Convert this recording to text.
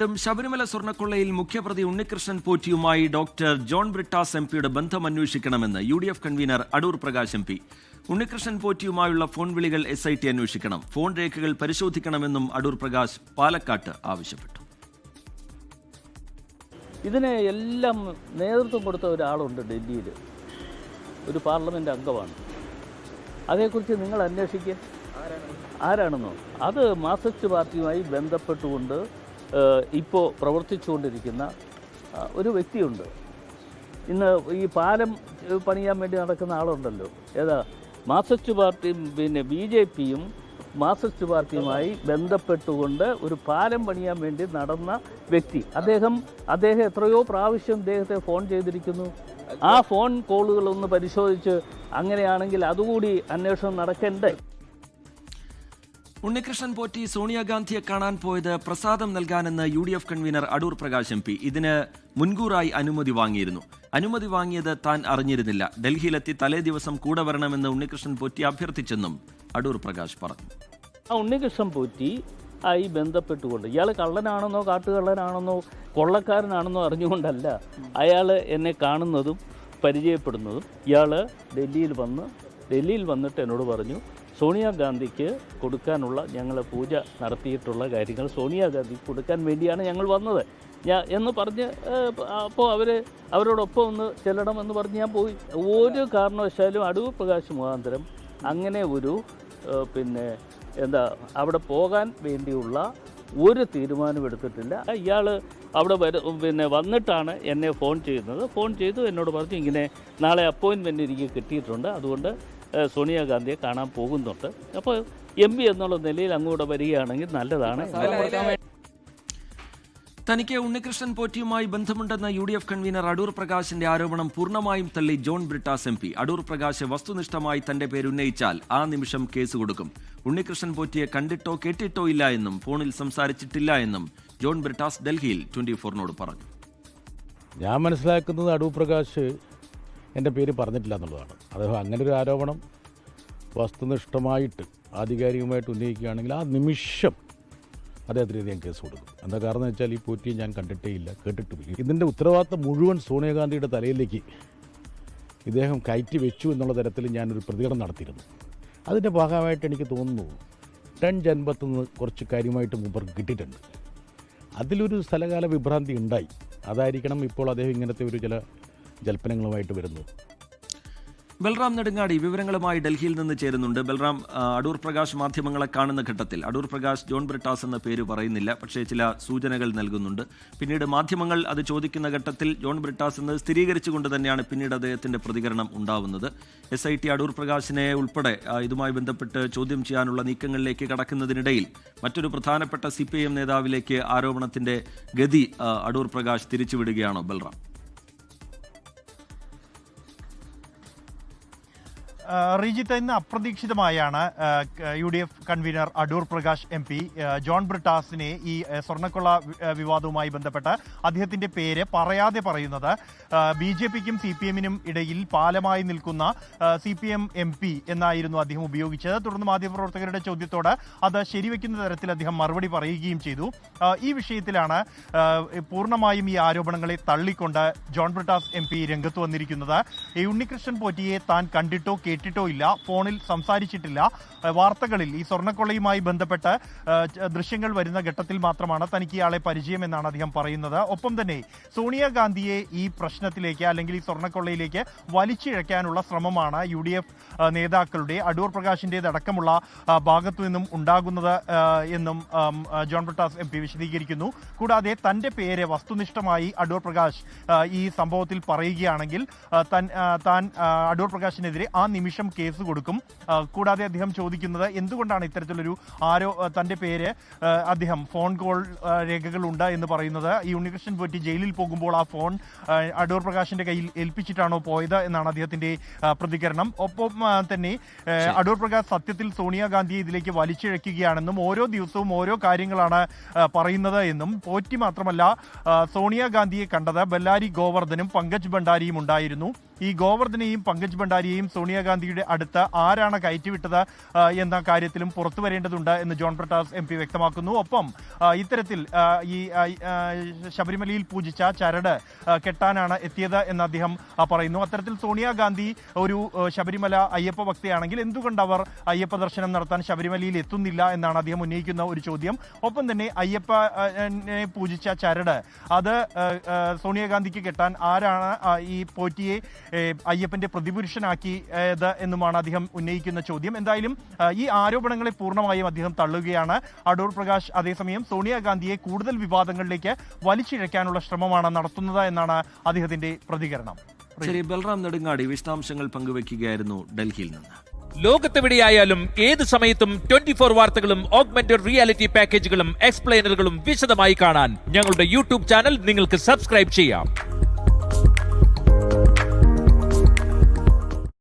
ശബരിമല സ്വർണക്കൊള്ളയിൽ മുഖ്യപ്രതി ഉണ്ണികൃഷ്ണൻ പോറ്റിയുമായി ഡോക്ടർ ജോൺ ബ്രിട്ടാസ് എം പിയുടെ ബന്ധം അന്വേഷിക്കണമെന്ന് U D F convener Adoor Prakash M P. Unnikrishnan പോറ്റിയുമായുള്ള phone വിളികൾ എസ് ഐ ടി അന്വേഷിക്കണം. ഫോൺ രേഖകൾ പരിശോധിക്കണമെന്നും അടൂർ പ്രകാശ് പാലക്കാട്ട് ആവശ്യപ്പെട്ടു. ഇതിനെ എല്ലാം നേതൃത്വം കൊടുത്ത ഒരാളുണ്ട് ഡൽഹിയിൽ ഒരു പാർലമെന്റ് അംഗമാണ്. അതേക്കുറിച്ച് നിങ്ങൾ അന്വേഷിക്കുക ആരാണെന്നോ? അത് മാർക്സിസ്റ്റ് പാർട്ടിയുമായി ബന്ധപ്പെട്ടുകൊണ്ട് ഇപ്പോൾ പ്രവർത്തിച്ചുകൊണ്ടിരിക്കുന്ന ഒരു വ്യക്തിയുണ്ട്. ഇന്ന് ഈ പാലം പണിയാൻ വേണ്ടി നടക്കുന്ന ആളുണ്ടല്ലോ. ഏതാ? മാർക്സിസ്റ്റ് പാർട്ടിയും പിന്നെ ബി ജെ പിയും മാർക്സിസ്റ്റ് പാർട്ടിയുമായി ബന്ധപ്പെട്ടുകൊണ്ട് ഒരു പാലം പണിയാൻ വേണ്ടി നടന്ന വ്യക്തി. അദ്ദേഹം അദ്ദേഹം എത്രയോ പ്രാവശ്യം അദ്ദേഹത്തെ ഫോൺ ചെയ്തിരിക്കുന്നു. ആ ഫോൺ കോളുകളൊന്ന് പരിശോധിച്ച് അങ്ങനെയാണെങ്കിൽ അതുകൂടി അന്വേഷണം നടക്കണ്ടേ? ഉണ്ണികൃഷ്ണൻ പോറ്റി സോണിയാഗാന്ധിയെ കാണാൻ പോയത് പ്രസാദം നൽകാനെന്ന് U D F convener Adoor Prakash M P. ഇതിന് മുൻകൂറായി അനുമതി വാങ്ങിയിരുന്നു. അനുമതി വാങ്ങിയത് താൻ അറിഞ്ഞിരുന്നില്ല. ഡൽഹിയിലെത്തി തലേ ദിവസം കൂടെ വരണമെന്ന് ഉണ്ണികൃഷ്ണൻ പോറ്റി അഭ്യർത്ഥിച്ചെന്നും അടൂർ പ്രകാശ് പറഞ്ഞു. ആ ഉണ്ണികൃഷ്ണൻ പോറ്റി ആയി ബന്ധപ്പെട്ടുകൊണ്ട് ഇയാൾ കള്ളനാണെന്നോ കാട്ടുകള്ളനാണെന്നോ കൊള്ളക്കാരനാണെന്നോ അറിഞ്ഞുകൊണ്ടല്ല അയാൾ എന്നെ കാണുന്നതും പരിചയപ്പെടുന്നതും ഇയാൾ ഡൽഹിയിൽ വന്ന് ഡൽഹിയിൽ വന്നിട്ട് എന്നോട് പറഞ്ഞു സോണിയാഗാന്ധിക്ക് കൊടുക്കാനുള്ള ഞങ്ങൾ പൂജ നടത്തിയിട്ടുള്ള കാര്യങ്ങൾ സോണിയാഗാന്ധിക്ക് കൊടുക്കാൻ വേണ്ടിയാണ് ഞങ്ങൾ വന്നത്. ഞാൻ എന്ന് പറഞ്ഞ് അപ്പോൾ അവർ അവരോടൊപ്പം ഒന്ന് ചെല്ലണമെന്ന് പറഞ്ഞ് ഞാൻ പോയി. ഒരു കാരണവശാലും അടൂർ പ്രകാശ് മുഖാന്തരം അങ്ങനെ ഒരു പിന്നെ എന്താ അവിടെ പോകാൻ വേണ്ടിയുള്ള ഒരു തീരുമാനം എടുത്തിട്ടില്ല. ഇയാൾ അവിടെ വര പിന്നെ വന്നിട്ടാണ് എന്നെ ഫോൺ ചെയ്യുന്നത്. ഫോൺ ചെയ്തു എന്നോട് പറഞ്ഞു ഇങ്ങനെ നാളെ അപ്പോയിൻമെന്റ് എനിക്ക് കിട്ടിയിട്ടുണ്ട്. അതുകൊണ്ട് സോണിയാഗാന്ധിയെ കാണാൻ പോകുന്നുണ്ട്. അപ്പോൾ എം പി എന്നുള്ള നിലയിൽ അങ്ങോട്ട് വരികയാണെങ്കിൽ നല്ലതാണ്. തനിക്ക് ഉണ്ണികൃഷ്ണൻ പോറ്റിയുമായി ബന്ധമുണ്ടെന്ന U D F convener Adoor പ്രകാശിന്റെ ആരോപണം പൂർണമായും തള്ളി ജോൺ ബ്രിട്ടാസ് എം പി. അടൂർ പ്രകാശ് വസ്തുനിഷ്ഠമായി തന്റെ പേര് ഉന്നയിച്ചാൽ ആ നിമിഷം കേസ് കൊടുക്കും. ഉണ്ണികൃഷ്ണൻ പോറ്റിയെ കണ്ടിട്ടോ കേട്ടിട്ടോ ഇല്ല എന്നും ഫോണിൽ സംസാരിച്ചിട്ടില്ല എന്നും ജോൺ ബ്രിട്ടാസ് ഡൽഹിയിൽ ട്വന്റി ഫോറിനോട് പറഞ്ഞു. ഞാൻ മനസ്സിലാക്കുന്നത് അടൂർ പ്രകാശ് എന്റെ പേര് പറഞ്ഞിട്ടില്ല എന്നുള്ളതാണ്. അദ്ദേഹം അങ്ങനെ ഒരു ആരോപണം വസ്തുനിഷ്ഠമായിട്ട് ആധികാരികമായിട്ട് ഉന്നയിക്കുകയാണെങ്കിൽ ആ നിമിഷം അദ്ദേഹത്തിന് ഞാൻ കേസ് കൊടുക്കും. എന്താ കാരണം വെച്ചാൽ ഈ പോറ്റിയെ ഞാൻ കണ്ടിട്ടേ ഇല്ല കേട്ടിട്ടുമില്ല. ഇതിന്റെ ഉത്തരവാദിത്തം മുഴുവൻ സോണിയാഗാന്ധിയുടെ തലയിലേക്ക് ഇദ്ദേഹം കയറ്റി വെച്ചു എന്നുള്ള തരത്തിൽ ഞാനൊരു പ്രതികരണം നടത്തിയിരുന്നു. അതിന്റെ ഭാഗമായിട്ട് എനിക്ക് തോന്നുന്നു ടെൻ ജൻപത്തു നിന്ന് കുറച്ച് കാര്യമായിട്ട് മുമ്പർക്ക് കിട്ടിയിട്ടുണ്ട്. അതിലൊരു സ്ഥലകാല വിഭ്രാന്തി ഉണ്ടായി. അതായിരിക്കണം ഇപ്പോൾ അദ്ദേഹം ഇങ്ങനത്തെ ഒരു ചില ജൽപ്പനങ്ങളുമായിട്ട് വരുന്നത് ബൽറാം നെടുങ്ങാടി വിവരങ്ങളുമായി ഡൽഹിയിൽ നിന്ന് ചേരുന്നുണ്ട്. ബൽറാം അടൂർ പ്രകാശ് മാധ്യമങ്ങളെ കാണുന്ന ഘട്ടത്തിൽ. അടൂർ പ്രകാശ് ജോൺ ബ്രിട്ടാസ് എന്ന പേര് പറയുന്നില്ല. പക്ഷേ ചില സൂചനകൾ നൽകുന്നുണ്ട്. പിന്നീട് മാധ്യമങ്ങൾ അത് ചോദിക്കുന്ന ഘട്ടത്തിൽ ജോൺ ബ്രിട്ടാസ് എന്ന് സ്ഥിരീകരിച്ചുകൊണ്ട് തന്നെയാണ് പിന്നീട് അദ്ദേഹത്തിന്റെ പ്രതികരണം ഉണ്ടാവുന്നത്. എസ് ഐ ടി അടൂർ പ്രകാശിനെ ഉൾപ്പെടെ ഇതുമായി ബന്ധപ്പെട്ട് ചോദ്യം ചെയ്യാനുള്ള നീക്കങ്ങളിലേക്ക് കടക്കുന്നതിനിടയിൽ മറ്റൊരു പ്രധാനപ്പെട്ട സി നേതാവിലേക്ക് ആരോപണത്തിന്റെ ഗതി അടൂർ പ്രകാശ് തിരിച്ചുവിടുകയാണോ ബൽറാം? റീജിത്ത് ഇന്ന് അപ്രതീക്ഷിതമായാണ് U D F convener Adoor Prakash M P John ബ്രിട്ടാസിനെ ഈ സ്വർണക്കൊള്ള വിവാദവുമായി ബന്ധപ്പെട്ട് അദ്ദേഹത്തിന്റെ പേര് പറയാതെ പറയുന്നത് ബി ജെ പിക്കും സി പി എമ്മിനും ഇടയിൽ പാലമായി നിൽക്കുന്ന C P M M P എന്നായിരുന്നു അദ്ദേഹം ഉപയോഗിച്ചത്. തുടർന്ന് മാധ്യമപ്രവർത്തകരുടെ ചോദ്യത്തോട് അത് ശരിവെക്കുന്ന തരത്തിൽ അദ്ദേഹം മറുപടി പറയുകയും ചെയ്തു. ഈ വിഷയത്തിലാണ് പൂർണമായും ഈ ആരോപണങ്ങളെ തള്ളിക്കൊണ്ട് ജോൺ ബ്രിട്ടാസ് എം പി രംഗത്ത് വന്നിരിക്കുന്നത്. ഈ ഉണ്ണികൃഷ്ണൻ പോറ്റിയെ താൻ കണ്ടിട്ടോ കേട്ടിട്ടോ ഇല്ല ഫോണിൽ സംസാരിച്ചിട്ടില്ല. വാർത്തകളിൽ ഈ സ്വർണക്കൊള്ളയുമായി ബന്ധപ്പെട്ട് ദൃശ്യങ്ങൾ വരുന്ന ഘട്ടത്തിൽ മാത്രമാണ് തനിക്ക് ഇയാളെ പരിചയം എന്നാണ് അദ്ദേഹം പറയുന്നത്. ഒപ്പം തന്നെ സോണിയാഗാന്ധിയെ ഈ പ്രശ്നത്തിലേക്ക് അല്ലെങ്കിൽ ഈ സ്വർണക്കൊള്ളയിലേക്ക് വലിച്ചിഴക്കാനുള്ള ശ്രമമാണ് യു ഡി എഫ് നേതാക്കളുടെ അടൂർ പ്രകാശിന്റെതടക്കമുള്ള ഭാഗത്തു നിന്നും ഉണ്ടാകുന്നത് എന്നും ജോൺ ബ്രിട്ടാസ് എം പി വിശദീകരിക്കുന്നു. കൂടാതെ തന്റെ പേര് വസ്തുനിഷ്ഠമായി അടൂർ പ്രകാശ് ഈ സംഭവത്തിൽ പറയുകയാണെങ്കിൽ തൻ അടൂർ പ്രകാശിനെതിരെ ആ നിമിഷം കേസ് കൊടുക്കും. കൂടാതെ അദ്ദേഹം ചോദിക്കുന്നത് എന്തുകൊണ്ടാണ് ഇത്തരത്തിലൊരു ആരോ തന്റെ തന്റെ പേര് അദ്ദേഹം ഫോൺ കോൾ രേഖകളുണ്ട് എന്ന് പറയുന്നത്? ഈ ഉണ്ണികൃഷ്ണൻ പോറ്റി ജയിലിൽ പോകുമ്പോൾ ആ ഫോൺ അടൂർ പ്രകാശിന്റെ കയ്യിൽ ഏൽപ്പിച്ചിട്ടാണോ പോയത് എന്നാണ് അദ്ദേഹത്തിന്റെ പ്രതികരണം. ഒപ്പം തന്നെ അടൂർ പ്രകാശ് സത്യത്തിൽ സോണിയാഗാന്ധിയെ ഇതിലേക്ക് വലിച്ചിഴക്കുകയാണെന്നും ഓരോ ദിവസവും ഓരോ കാര്യങ്ങളാണ് പറയുന്നത് എന്നും. പോറ്റി മാത്രമല്ല സോണിയാഗാന്ധിയെ കണ്ടത് ബല്ലാരി ഗോവർദ്ധനും പങ്കജ് ഭണ്ഡാരിയും ഉണ്ടായിരുന്നു. ഈ ഗോവർദ്ധനെയും പങ്കജ് ഭണ്ഡാരിയെയും സോണിയാഗാന്ധിയുടെ അടുത്ത് ആരാണ് കയറ്റിവിട്ടത്? എന്ന കാര്യത്തിലും പുറത്തു വരേണ്ടതുണ്ട് എന്ന് ജോൺ ബ്രിട്ടാസ് എം പി വ്യക്തമാക്കുന്നു. ഒപ്പം ഇത്തരത്തിൽ ഈ ശബരിമലയിൽ പൂജിച്ച ചരട് കെട്ടാനാണ് എത്തിയത് എന്ന് അദ്ദേഹം പറയുന്നു. അത്തരത്തിൽ സോണിയാഗാന്ധി ഒരു ശബരിമല അയ്യപ്പ ഭക്തയാണെങ്കിൽ എന്തുകൊണ്ട് അവർ അയ്യപ്പ ദർശനം നടത്താൻ ശബരിമലയിൽ എത്തുന്നില്ല എന്നാണ് അദ്ദേഹം ഉന്നയിക്കുന്ന ഒരു ചോദ്യം. ഒപ്പം തന്നെ അയ്യപ്പനെ പൂജിച്ച ചരട് അത് സോണിയാഗാന്ധിക്ക് കെട്ടാൻ ആരാണ് ഈ പോറ്റിയെ അയ്യപ്പന്റെ പ്രതിപുരുഷനാക്കിയത് എന്നുമാണ് അദ്ദേഹം ഉന്നയിക്കുന്ന ചോദ്യം. എന്തായാലും ഈ ആരോപണങ്ങളെ പൂർണമായും അദ്ദേഹം തള്ളുകയാണ്. അടൂർ പ്രകാശ് അതേസമയം സോണിയാഗാന്ധിയെ കൂടുതൽ വിവാദങ്ങളിലേക്ക് വലിച്ചിഴക്കാനുള്ള ശ്രമമാണ് നടത്തുന്നത് എന്നാണ് അദ്ദേഹത്തിന്റെ പ്രതികരണം. ശരി ബൽറാം നെടുങ്ങാടി വിശദാംശങ്ങൾ പങ്കുവയ്ക്കുകയായിരുന്നു ഡൽഹിയിൽ നിന്ന്. ലോകത്തെവിടെയായാലും ഏത് സമയത്തും ട്വന്റി ഫോർ വാർത്തകളും ഓഗ്മെന്റഡ് റിയാലിറ്റി പാക്കേജുകളും എക്സ്പ്ലെയിനറുകളും വിശദമായി കാണാൻ ഞങ്ങളുടെ യൂട്യൂബ് ചാനൽ നിങ്ങൾക്ക് സബ്സ്ക്രൈബ് ചെയ്യാം.